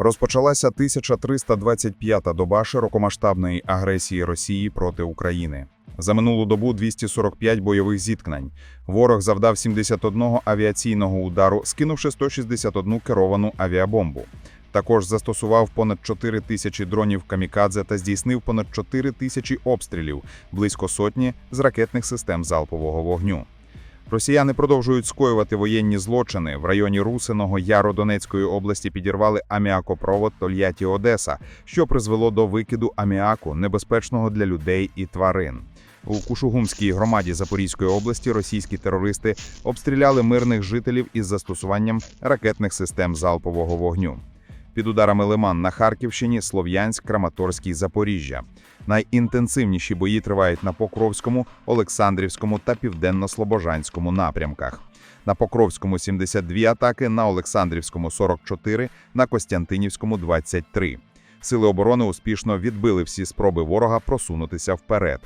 Розпочалася 1325-та доба широкомасштабної агресії Росії проти України. За минулу добу 245 бойових зіткнень. Ворог завдав 71 авіаційного удару, скинувши 161 керовану авіабомбу. Також застосував понад 4 тисячі дронів камікадзе та здійснив понад 4 тисячі обстрілів, близько сотні з ракетних систем залпового вогню. Росіяни продовжують скоювати воєнні злочини. В районі Русиного Яру Донецької області підірвали аміакопровод Тольятті Одеса, що призвело до викиду аміаку, небезпечного для людей і тварин. У Кушугумській громаді Запорізької області російські терористи обстріляли мирних жителів із застосуванням ракетних систем залпового вогню. Під ударами Лиман на Харківщині, Слов'янськ, Краматорський, Запоріжжя. Найінтенсивніші бої тривають на Покровському, Олександрівському та Південно-Слобожанському напрямках. На Покровському 72 атаки, на Олександрівському 44, на Костянтинівському 23. Сили оборони успішно відбили всі спроби ворога просунутися вперед.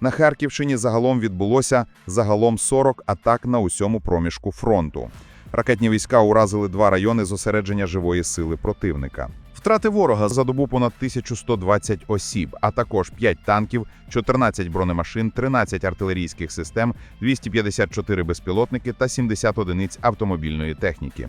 На Харківщині загалом відбулося загалом 40 атак на усьому проміжку фронту. Ракетні війська уразили два райони зосередження живої сили противника. Втрати ворога за добу понад 1120 осіб, а також 5 танків, 14 бронемашин, 13 артилерійських систем, 254 безпілотники та 70 одиниць автомобільної техніки.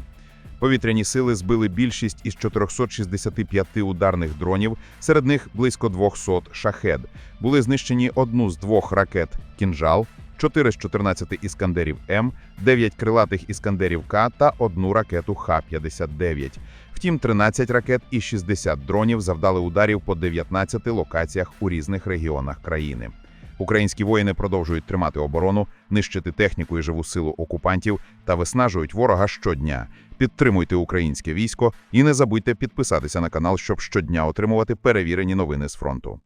Повітряні сили збили більшість із 465 ударних дронів, серед них близько 200 шахед. Були знищені одну з двох ракет «Кінжал», 4 з 14 іскандерів М, 9 крилатих іскандерів К та одну ракету Х-59. Втім, 13 ракет і 60 дронів завдали ударів по 19 локаціях у різних регіонах країни. Українські воїни продовжують тримати оборону, нищити техніку і живу силу окупантів та виснажують ворога щодня. Підтримуйте українське військо і не забудьте підписатися на канал, щоб щодня отримувати перевірені новини з фронту.